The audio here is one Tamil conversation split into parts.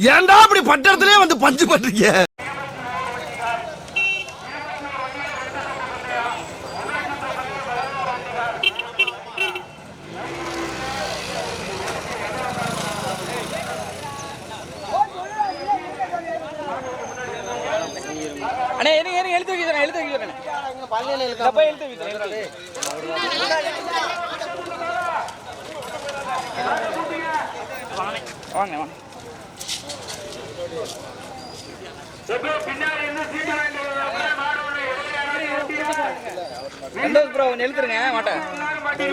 ஏன்டா அப்படி பட்டத்திலே வந்து பஞ்சு பண்றீங்க? அண்ணே எனக்கு எனக்கு எழுத்து வைக்கிறேன் எழுத்து வைக்கிறேன் பள்ளியில எழுத்து வைக்கிறேன் வாங்க வாங்க. ரெண்டாவது ப்ரோ ஒன்று மாட்டேன் மாட்டை.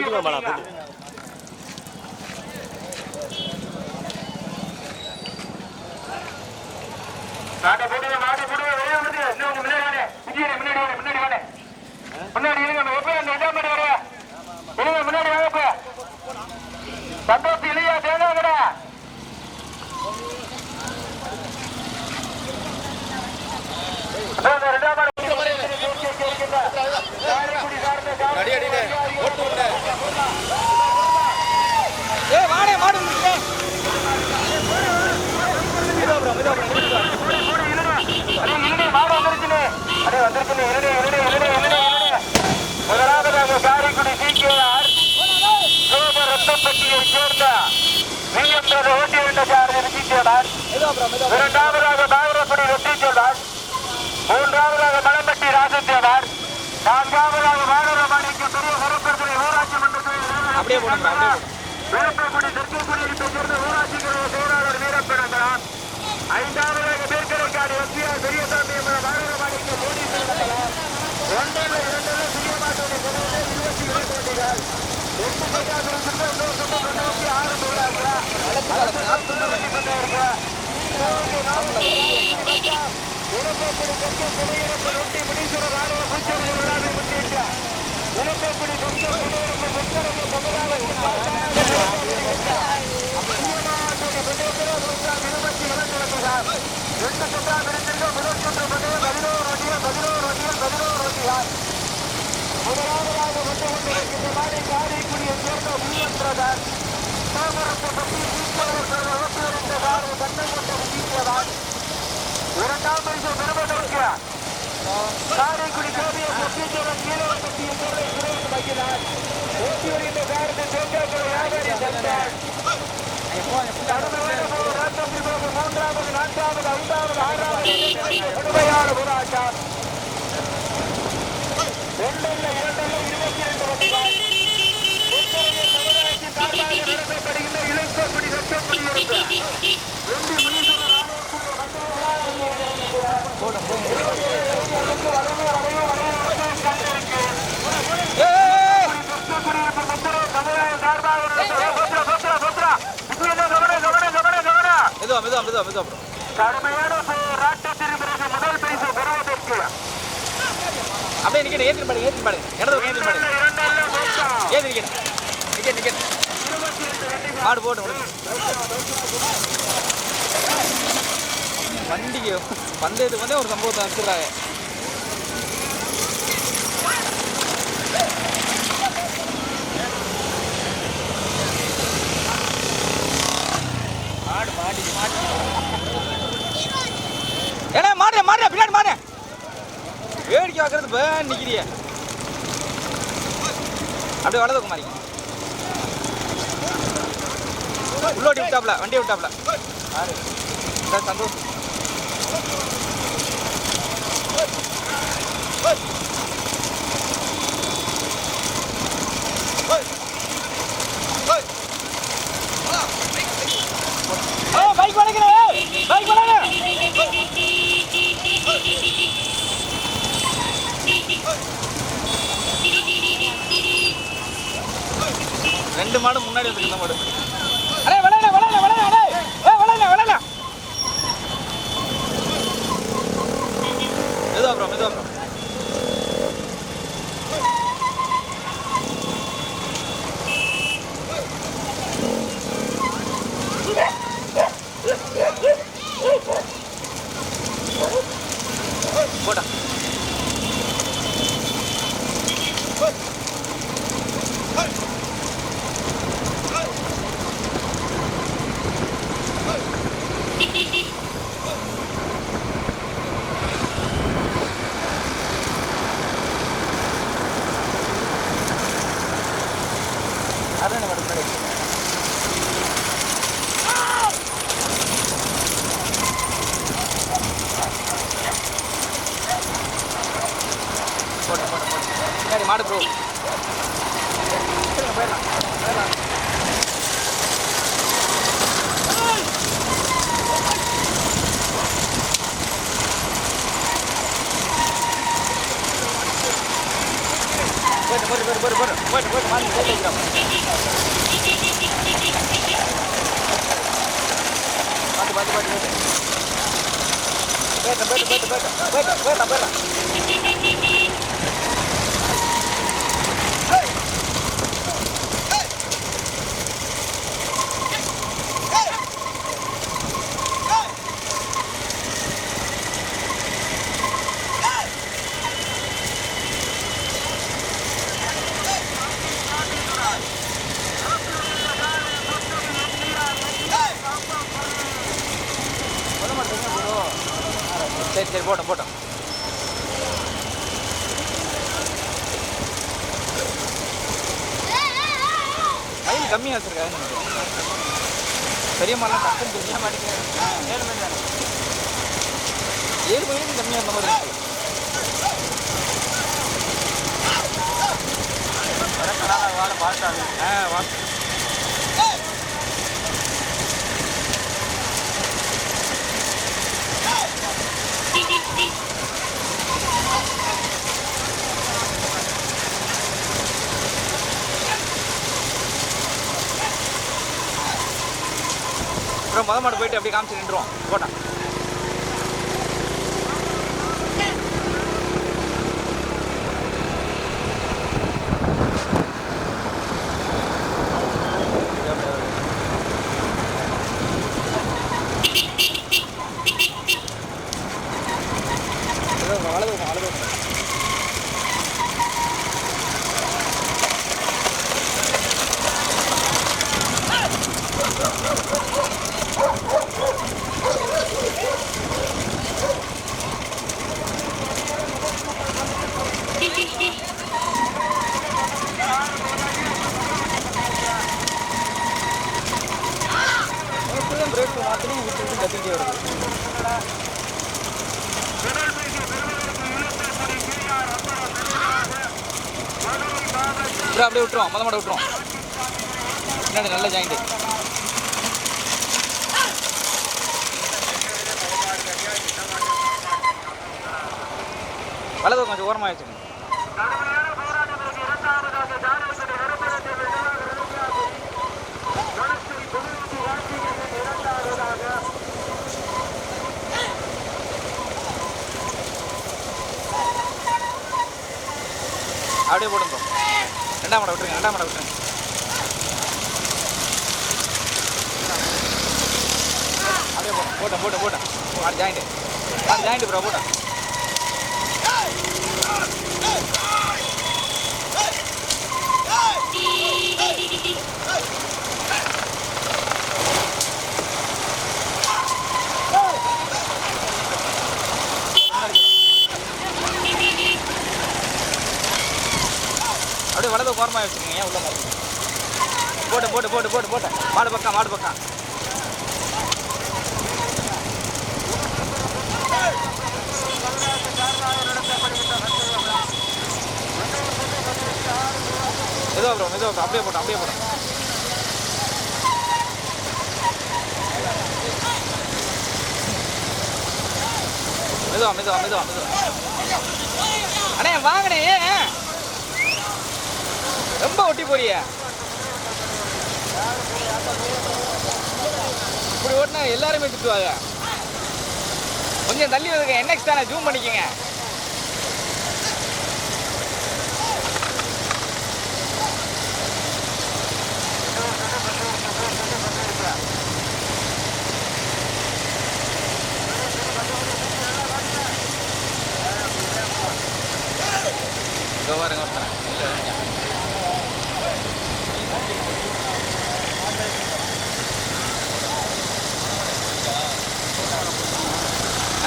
போடுங்க மாட்டை. போடுங்க வெளியே வந்து இன்னும் முன்னாடி முன்னாடி முன்னாடி முன்னாடி இருங்க அந்த இடம் இருங்க முன்னாடி சந்தோஷ் இல்லையா தேங்காய் கடை அந்த ரெண்டாம் மாடு காரைக்குடி சார்ந்த காவல்துறை ஏ வாடே மாடு முடிச்சுட்டேன் மெதுவா ப்ரோ மெதுவா ப்ரோ அடே, இருடே, மாடு வந்துருச்சுண்ணே. அடே, வந்துருச்சுண்ணே. இருடே, இருடே, இருடே, இருடே, இருடே. முதலாவதாக காரைக்குடி சிகேஆர் சோம ரத்தப்பட்டியைச் சேர்ந்த விஎம்எஸ் ஓட்டியிருந்த சாரதி ரிஷிச்சேடார். மெதுவா ப்ரோ மெதுவா இரண்டாவதாக நாகரப்படி வெற்றிச்சேடார் மூன்றாவதாக மலம்பட்டி ராஜச்சேடார் நான்காவதாக வானரமாணிக்க பெரிய கருப்பர்துறை ஊராட்சி மன்றத்தில் அப்படியே போடுங்க அப்படியே போடுங்க. வேப்பக்குடி தெற்குக்குடியை சேர்ந்த ஊராட்சி கழக செயலாளர் வீரப்பெருந்தரான் ஐந்தாவதாக மேற்கரைக்காடு எஸ்பிஆர் பெரியசாமி வானரமாணிக்க மோடி ஒன்றில் இரண்டில் சிங்கமாட்டோட செலவில் இருபத்தி இரண்டு வண்டிகள் எட்டு பஞ்சாயத்து இன்னொரு சம்பவம் நூற்றி ஆறு தொள்ளாயிரம் அடுத்து நாற்பது வண்டி கொண்டிருக்க உலகப்படி கொண்டு குடியிருப்பு ரொட்டி முனீஸ்வர ராணுவ பூச்சொலி விழாவை முன்னிட்டு உலகப்படி கொண்டு குடியிருப்பு முத்தரவு சமுதாய இருபத்தி இரண்டு வண்டிகள் எட்டு சுற்றா பிரிந்திருக்க முதற்கொண்டு பதினோரு பதினோரு வண்டிகள் பதினோரு வண்டிகள் பதினோரு வண்டிகள் முதலாவதாக வந்து கொண்டிருக்கின்ற மாடி காரைக்குடியை சேர்ந்த விஎம் பிரதர் தாமரத்து பற்றி சீக்கிரம் வகுப்பிருந்த காரை கண்ணம் கொண்ட வீசியதான் இரண்டாம் பரிசு பெறுவதற்கு காரைக்குடி கோவிய சத்தீஸ்வரன் கீழவட்டத்திய பொருளை சுரேஷ் வைக்கிறார் ஓட்டி வருகின்ற காரத்தை தேங்காய்க்குடி வியாபாரி சந்தார் மூன்றாவது நான்காவது ஐந்தாவது ஆறாவது கொடுமையான போராட்டம் ஒன்றில் இரண்டில் இருபத்தி ஐந்து வண்டிகள் உத்தரவு சமுதாயத்தின் சார்பாக நடத்தப்படுகின்ற சட்டப்படி மெதுவா மெதுவா மெதுவா மெதுவா ப்ரோ கடுமையான போராட்டத்தின் பிறகு முதல் பரிசு பெறுவதற்கு. அப்படியே நிக்கணும் பாருங்க இடத்துல ஏத்தி பாருங்க இரண்டல்ல மொத்தம் ஏத்தி நிக்கணும் நிக்கணும் நிக்கணும். மாடு போட்டு வண்டிக்கு பந்தயத்துக்கு வந்து ஒரு சம்பவத்தை வச்சுருக்காங்க மாடு மாடி மாடி மாறு மாடு பின்னாடி மாறு. வேடிக்கை பார்க்கறது பேன் நிக்கிறிய. அப்படியே வலது குமாரி உள்ளோட்டி விட்டாப்ல வண்டியை விட்டாப்ல சந்தோஷம் சார் சந்தோஷ் பைக் வளைக்கிறேன் பைக் வளைக்கிறேன் ரெண்டு மாடு முன்னாடி வந்துருக்கு இந்த மாடு அடே விளையாட விளையாட விளையாட அடே ஏ விளையாட விளையாட போட்டா அதான் நம்ம முன்னாடி போட்டு போட்டு போட்டு பின்னாடி மாடு ப்ரோ போயிடலாம் போயிடலாம் போயிட்டு போயிட்டு போயிட்டு போயிட்டு போயிட்டு போயிட்டு போயிட்டு மாடு சைடில் வைக்கிறோம் பார்த்து பார்த்து பார்த்து போயிட்டு போயிட்டு போயிட்டு போயிட்டு போயிட்டு சரி சரி போட்டோம் போட்டோம். மயில் கம்மியாக வச்சுருக்காங்க பெரிய மரம் டக்குன்னு தெரிய மாட்டேங்கிறாங்க ஏழு மணி தானே. ஏழு மணிக்கு கம்மியாக இருந்த மாதிரி இருக்கு. வாழை பார்த்தாங்க ஆ வா அப்புறம் முத மாடு போயிட்டு அப்படியே காமிச்சு நின்றுவோம் போட்டேன் வலது பக்கம், வலது பக்கம். மாத்திரம் பிரேக் விட்டு விட்டு கத்திட்டே வருது அப்படியே விட்டுருவோம். மொதல் மாட விட்டுருவோம். பின்னாடி நல்ல ஜாயிண்ட் வலது கொஞ்சம் ஓரமாக வச்சுக்கோங்க. அப்படியே போடுங்க bro. ரெண்டாம் மடம் விட்டுருங்க ரெண்டாம் மடம் விட்டுருங்க. அப்படியே போட்டேன் போட்டேன் போட்டேன் ஜாயிண்ட் ஜாயிண்ட் ப்ரோ போட்டேன் அப்படியே வலது ஓரமாக வச்சுக்கோங்க ஏன் உள்ள மாதிரி போட்டு போட்டு போட்டு போட்டு போட்டு. மாடு பக்கம் மாடு பக்கம் மெதுவா ப்ரோ மெதுவா ப்ரோ அப்படியே போட்டோம் அப்படியே போட்டோம் மெதுவா மெதுவா மெதுவா மெதுவா. அண்ணே வாங்கண்ணே ஏன்? ரொம்ப ஒட்டி போறிய. இப்படி ஓட்டினா எல்லாருமே திட்டுவாங்க. கொஞ்சம் தள்ளி வந்துங்க என்எக்ஸ் தானே ஜூம் பண்ணிக்கோங்க. பாருங்க ஒருத்தனை.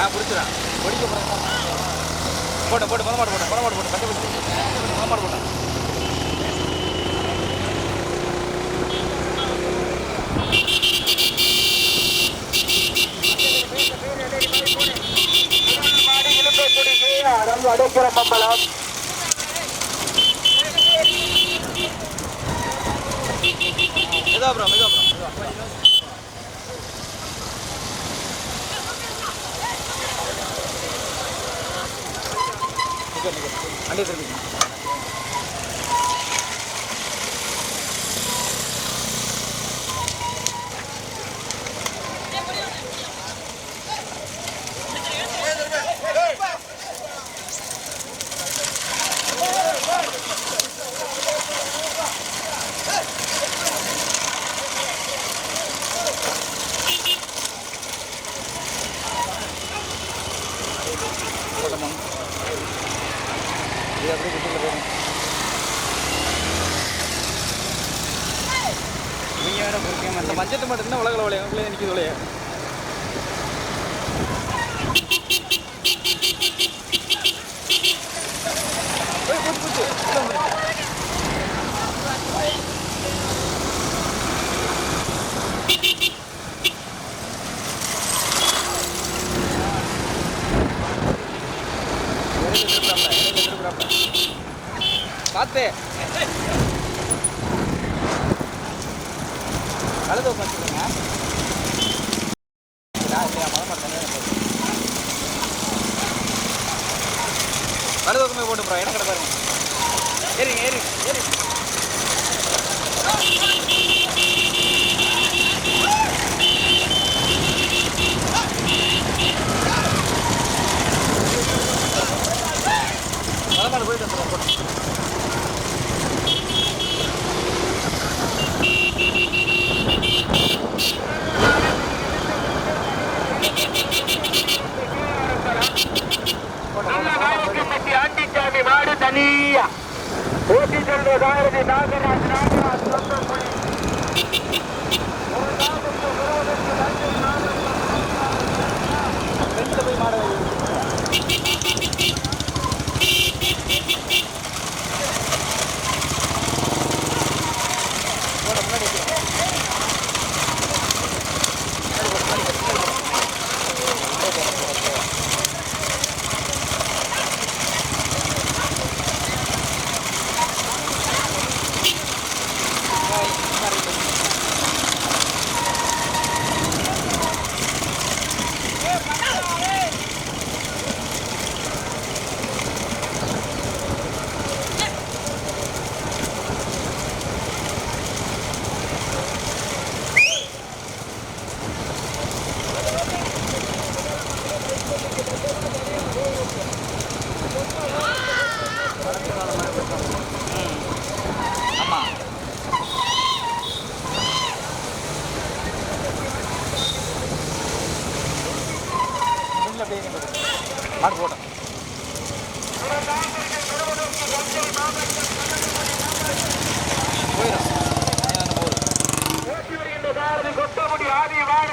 நான் பிடிச்சிடறேன் ஒடிக்க போகிறேன் போட்டு போட்டு மொதல் மாடு போட்டேன் மொதல் மாடு போட்டேன் கட்டி பிடிச்சி மொதல் மாடு போட்டேன் மாடு இழுப்பக்குடி கேஆரம் அடைக்கிற மம்பலம் மெதுவா ப்ரோ மெதுவா ப்ரோ மெதுவா அண்டே திருப்பி பார்த்து. கழுத பார்த்து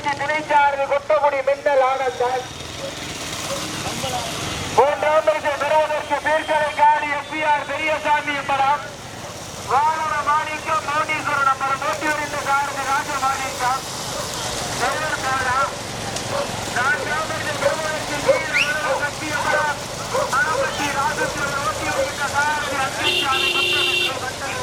ஆதி வானதி துணைச்சாரதி கொட்டமுடி மின்னல் ஆனந்தால் மூன்றாம் பரிசை பெறுவதற்கு பேர்கலை காடி எஸ்பிஆர் பெரியசாமி என்பதாம் வானர மாணிக்கம் மௌனீஸ்வரன் நம்பர் ஓட்டி வருகின்ற சாரதி ராஜ மாணிக்கம். செல்வர் நான்காம் பரிசை பெறுவதற்கு கீழ் சக்தி அமரம் மணப்பட்டி ராஜேஸ்வரன் ஓட்டி வருகின்ற சாரதி அத்தியாவை கொட்டமிட்டு கட்டளை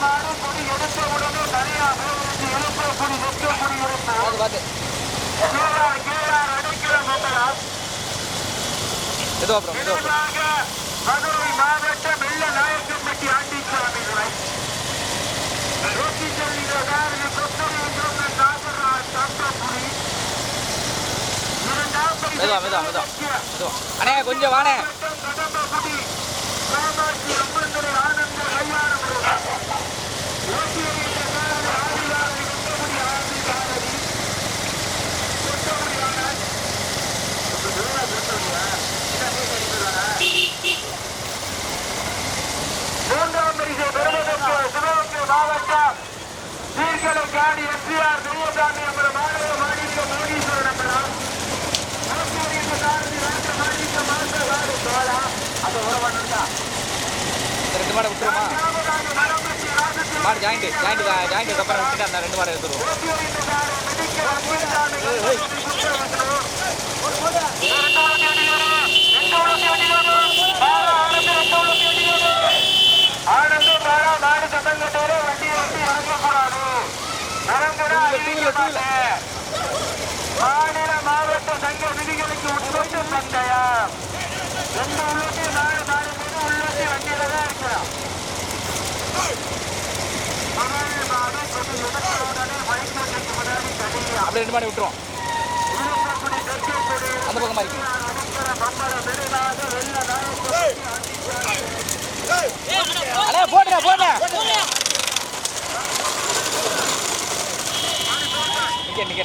மாடு கொடி எடுத்த உடனே தனியாக எழுப்ப கொடி வெட்ட கொடி எடுத்து அது பார்த்து கேஆர் கேஆர் அடைக்கிற மண்டலம் மெதுவா ப்ரோ மெதுவா ப்ரோ இதற்காக மதுரை மாவட்டம் வெள்ள நாயக்கம்பட்டி ஆண்டிச்சாமி மெதுவா மெதுவா மெதுவா. மெதுவா. அண்ணே கொஞ்சம் வானே கடம்பகுடி காமாட்சி அம்மன்துறை ஆனந்த கல்யாணம் ஓட்டி வருகின்ற காரில் ஆதியாரி கொத்தபடி ஆதி பாரதி கொத்தபடி ஆனந்த் மூன்றாம் பரிசை பெறுவதற்கு விதிகளை காடி எஸ்பிஆர் தெய்வசாமி அப்புறம் மாணவ மாணிக்க மோகீஸ்வரன் அப்புறம் ரெண்டு மாடை விட்டுருமா? மாடு ஜாயிண்ட் ஜாயிண்ட் ஜாயிண்ட் விட்டுட்டு அந்த ரெண்டு மாடை எடுத்துருவோம். ஆனந்து பாரா மாடு சத்தங்கட்டோட வண்டியை வண்டி இறங்கக்கூடாது இறங்குற அறிவிக்கப்பட்ட மாநில மாவட்ட சங்க விதிகளுக்கு உட்பட்டு பந்தயம் எந்த உள்ளூட்டி மீது உள்ளூட்டி வண்டியில தான் இருக்கிறோம் அப்படியே ரெண்டு மாடை விட்டுருவோம். அந்த பக்கமா நாயக்கு அண்ணே நிக்க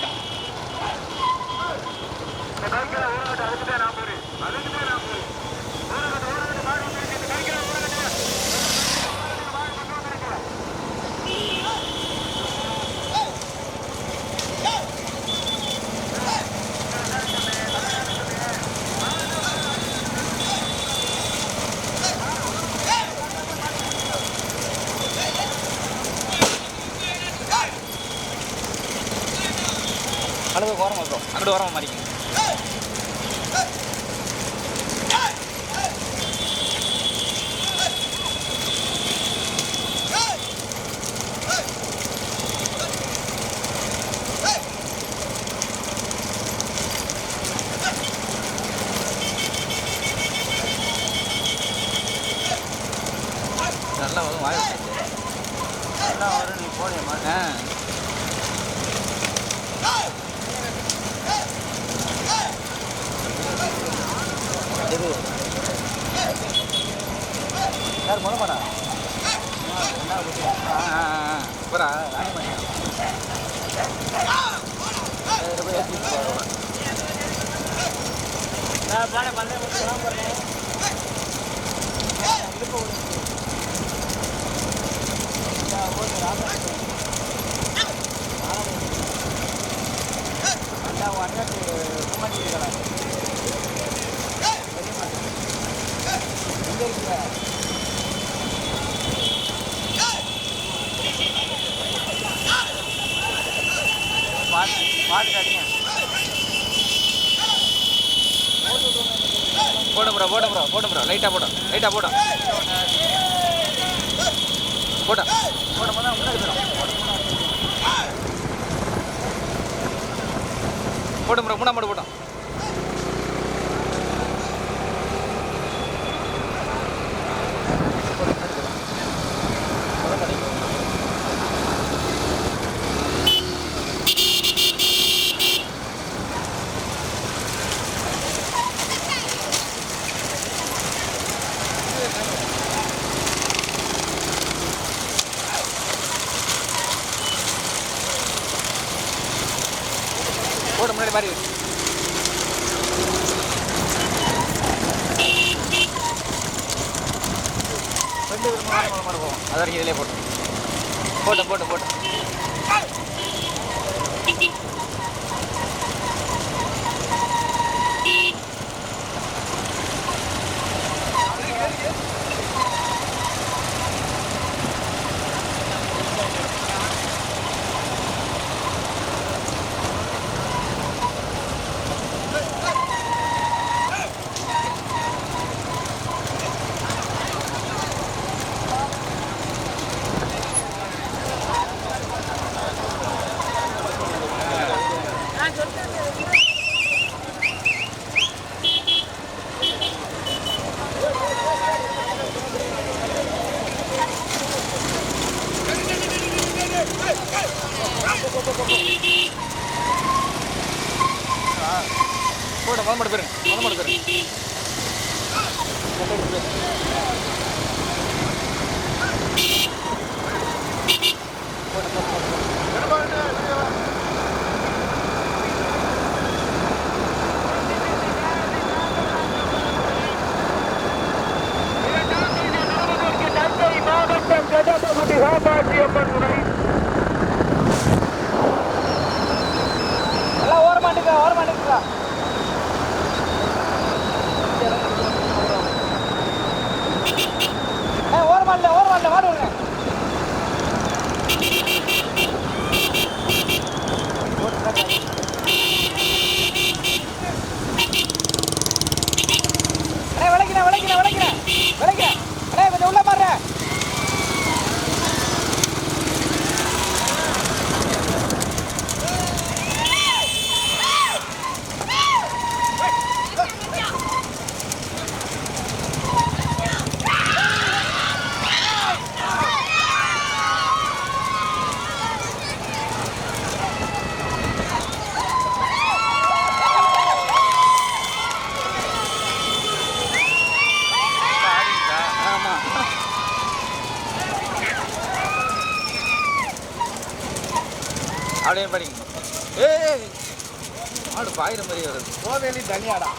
போட வருது கோவேலி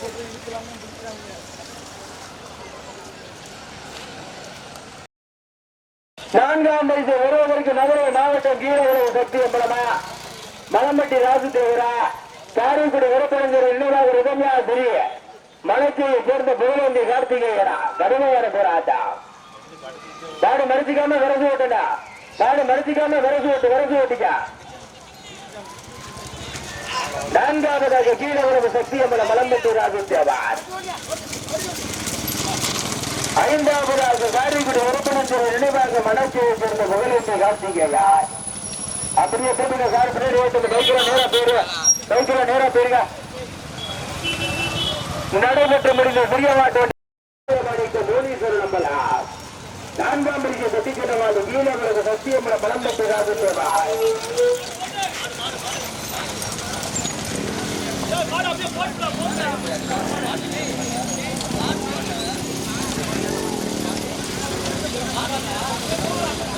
போட்டு இழுக்கிறாங்க பிடிக்கிறாங்க நான்காம் பரிசு ஒருவருக்கு நகர மாவட்டம் கீழவரவு சக்தி அம்பலமா? மலம்பட்டி ராசு தேவரா காரைக்குடி விரப்பரஞ்சர் இன்னொரு உதவியா திரி? மலைச்சியை சேர்ந்த புகழந்தி கார்த்திகேயனா? கடுமையான போராட்டம். நாடு மறைச்சிக்காம விரசு ஓட்டுடா நாடு மறைச்சிக்காம விரசு ஓட்டு விரசு ஓட்டிக்கா? நான்காவதாக கீழவரவு சக்தி அம்பல மலம்பட்டி ராசு தேவார் ஐந்தாவதாக காரைக்குடி உறுப்பினர் நினைவாக மனசியை சேர்ந்த புகழேந்தி கார்த்திகேயா. அப்படியே திரும்பிங்க சார் பின்னாடி ஓட்டு பைக்கில் நேரா போயிருங்க பைக்கில் நேரா போயிருங்க நடைபெற்று முடிந்த புரிய மாட்டு மோனீஸ்வரர் நம்பலா நான்காம் பிரிக்க சத்திக்கிட்டவாடு வீரர்களுக்கு சத்தியமல பலம் பெற்று ராஜேந்திரா 負けそうだから。